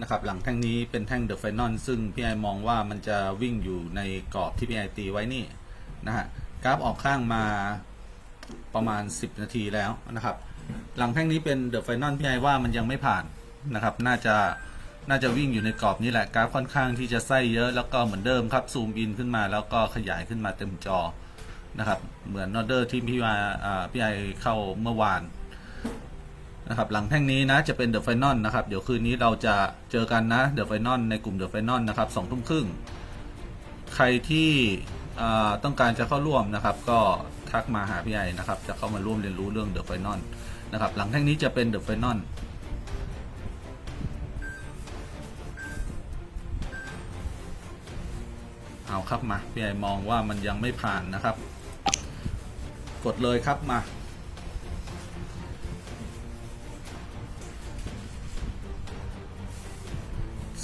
นะครับหลังแท่งนี้เป็นแท่งเดอะไฟนอลซึ่งพี่ไอมองว่ามันจะวิ่งอยู่ในกรอบที่พี่ไอตีไว้นี่นะฮะกราฟออกข้างมาประมาณ 10 นาทีแล้วนะครับ หลังแท่งนี้เป็นเดอะไฟนอลพี่ไอว่ามันยังไม่ผ่านนะครับ น่าจะน่าจะวิ่งอยู่ในกรอบนี้แหละกราฟค่อนข้างที่จะไส้เยอะแล้วก็เหมือนเดิมครับซูมอินขึ้นมาแล้วก็ขยายขึ้นมาเต็มจอนะครับเหมือนออเดอร์ที่พี่มาอ่าพี่ไอเข้าเมื่อวาน นะครับหลังแท่งนี้นะจะเป็นเดอะไฟนอลนะครับ เดี๋ยวคืนนี้เราจะเจอกันนะเดอะไฟนอลในกลุ่มเดอะไฟนอลนะครับสองทุ่มครึ่งใครที่ต้องการจะเข้าร่วมนะครับ ก็ทักมาหาพี่ไอนะครับ จะเข้ามาร่วมเรียนรู้เรื่องเดอะไฟนอลนะครับ หลังแท่งนี้จะเป็นเดอะไฟนอลเอาครับมาพี่ไอมองว่ามันยังไม่ผ่านนะครับ กดเลยครับมา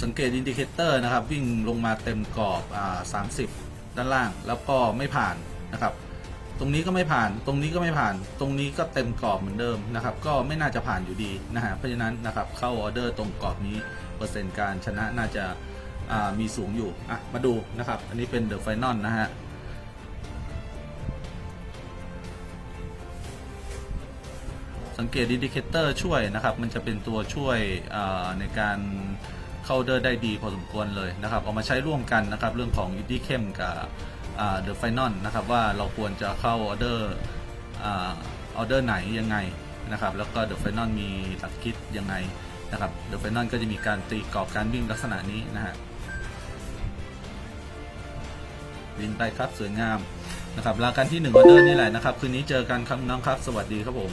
สังเกตอินดิเคเตอร์นะครับ วิ่งลงมาเต็มกรอบอ่า30ด้านล่างแล้วก็ไม่ผ่านนะครับ ตรงนี้ก็ไม่ผ่าน ตรงนี้ก็ไม่ผ่าน ตรงนี้ก็เต็มกรอบเหมือนเดิมนะครับ ก็ไม่น่าจะผ่านอยู่ดีนะฮะเพราะฉะนั้นนะครับเข้าออเดอร์ตรงกรอบนี้เปอร์เซ็นต์การชนะน่าจะอ่ามีสูงอยู่อะมาดูนะครับ อันนี้เป็นเดอะไฟนอลนะฮะสังเกตอินดิเคเตอร์ช่วยนะครับ มันจะเป็นตัวช่วยในการ เข้าเดอร์ได้ดีพอสมควรเลยนะครับเอามาใช้ร่วมกันนะครับเรื่องของอินดิเข้มกับเดอะไฟนอลนะครับว่าเราควรจะเข้าออเดอร์ออเดอร์ไหนยังไงนะครับแล้วก็เดอะไฟนอลมีหลักคิดยังไงนะครับเดอะไฟนอลก็จะมีการตีกรอบการวิ่งลักษณะนี้นะฮะวินไปครับสวยงามนะครับรายการที่1ออเดอร์นี่แหละนะครับคืนนี้เจอกันครับน้องครับสวัสดีครับผม